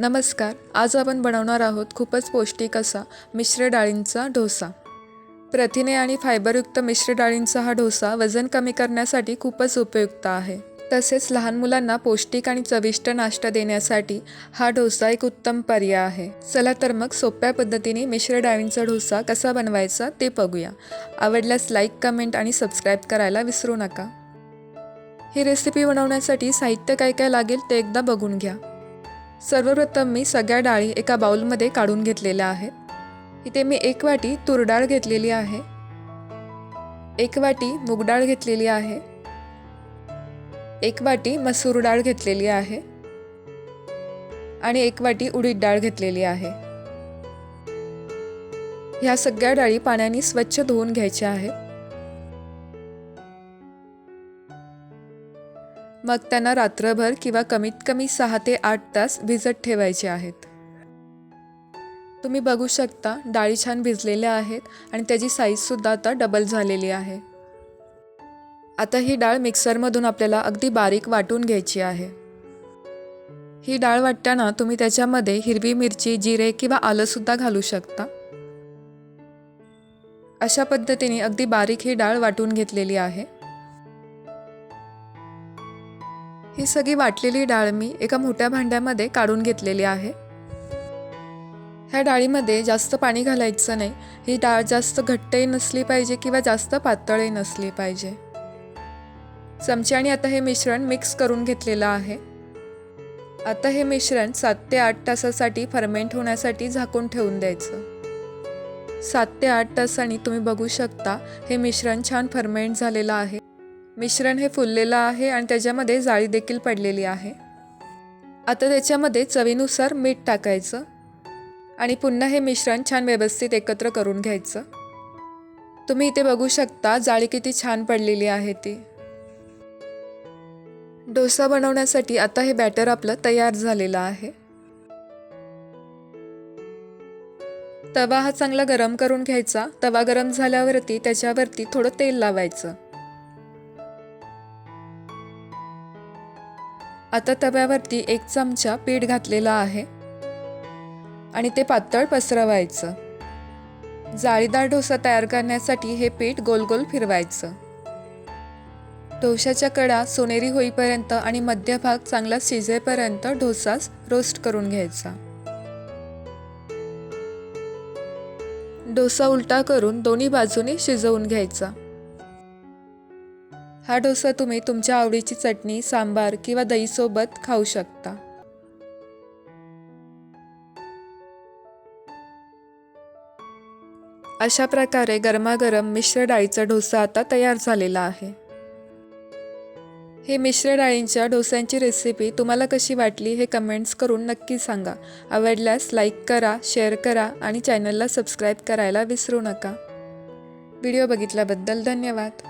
नमस्कार आज आपण बनवणार आहोत खूपच पौष्टिक असा मिश्र डाळींचा डोसा. प्रथिने आणि फायबरयुक्त मिश्र डाळींचा हा डोसा वजन कमी करण्यासाठी खूपच उपयुक्त आहे. तसेच लहान मुलांना पौष्टिक आणि चविष्ट नाश्ता देण्यासाठी हा डोसा एक उत्तम पर्याय आहे. चला तर मग सोप्या पद्धतीने मिश्र डाळींचा डोसा कसा बनवायचा ते बघूया. आवडल्यास लाईक कमेंट आणि सबस्क्राईब करायला विसरू नका. ही रेसिपी बनवण्यासाठी साहित्य काय काय लागेल ते एकदा बघून घ्या. सर्वप्रथम मी सगळ्या डाळी एका बाऊलमध्ये काढून घेतलेल्या आहेत. इथे मी एक वाटी तूर डाळ घेतलेली आहे. एक वाटी मूग डाळ घेतलेली आहे. एक वाटी मसूर डाळ घेतलेली आहे. आणि एक वाटी उडीद डाळ घेतलेली आहे. ह्या सगळ्या डाळी पाण्याने स्वच्छ धुवून घ्यायच्या आहेत. मग त्यांना रात्रभर किंवा कमीत कमी सहा ते आठ तास भिजत ठेवायचे आहेत. तुम्ही बघू शकता डाळी छान भिजलेल्या आहेत आणि त्याची साईजसुद्धा आता डबल झालेली आहे. आता ही डाळ मिक्सरमधून आपल्याला अगदी बारीक वाटून घ्यायची आहे. ही डाळ वाटताना तुम्ही त्याच्यामध्ये हिरवी मिरची जिरे किंवा आलंसुद्धा घालू शकता. अशा पद्धतीने अगदी बारीक ही डाळ वाटून घेतलेली आहे. ही सगळी वाटलेली डाळ मी एका मोठ्या भांड्यामध्ये काढून घेतलेली आहे. ह्या डाळीमध्ये जास्त पाणी घालायचं नाही. ही डाळ जास्त घट्टही नसली पाहिजे किंवा जास्त पातळही नसली पाहिजे. चमच्याने आता हे मिश्रण मिक्स करून घेतलेलं आहे. आता हे मिश्रण सात ते आठ तासासाठी फर्मेंट होण्यासाठी झाकून ठेवून द्यायचं. सात ते आठ तासांनी तुम्ही बघू शकता हे मिश्रण छान फर्मेंट झालेलं आहे. मिश्रण हे फुललेलं आहे आणि त्याच्यामध्ये जाळी देखील पडलेली आहे. आता त्याच्यामध्ये चवीनुसार मीठ टाकायचं आणि पुन्हा हे मिश्रण छान व्यवस्थित एकत्र करून घ्यायचं. तुम्ही इथे बघू शकता जाळी किती छान पडलेली आहे ती. डोसा बनवण्यासाठी आता हे बॅटर आपलं तयार झालेलं आहे. तवा हा चांगला गरम करून घ्यायचा. तवा गरम झाल्यावरती त्याच्यावरती थोडं तेल लावायचं. आता तव्यावरती एक चमचा पीठ घातलेला आहे. आणि ते पातळ पसरवायचं. जाळीदार डोसा तयार करण्यासाठी हे पीठ गोल गोल फिरवायचं. डोशाच्या कडा सोनेरी होईपर्यंत आणि मध्यभाग चांगला शिजेपर्यंत डोसाच रोस्ट करून घ्यायचा. डोसा उलटा करून दोन्ही बाजूने शिजवून घ्यायचा. हा डोसा तुम्ही तुमच्या आवडीची चटणी सांबार किंवा दहीसोबत खाऊ शकता. अशा प्रकारे गरमागरम मिश्र डाळीचा डोसा आता तयार झालेला आहे. हे मिश्र डाळींच्या डोस्यांची रेसिपी तुम्हाला कशी वाटली हे कमेंट्स करून नक्की सांगा. आवडल्यास लाईक करा शेअर करा आणि चॅनलला सबस्क्राईब करायला विसरू नका. व्हिडिओ बघितल्याबद्दल धन्यवाद.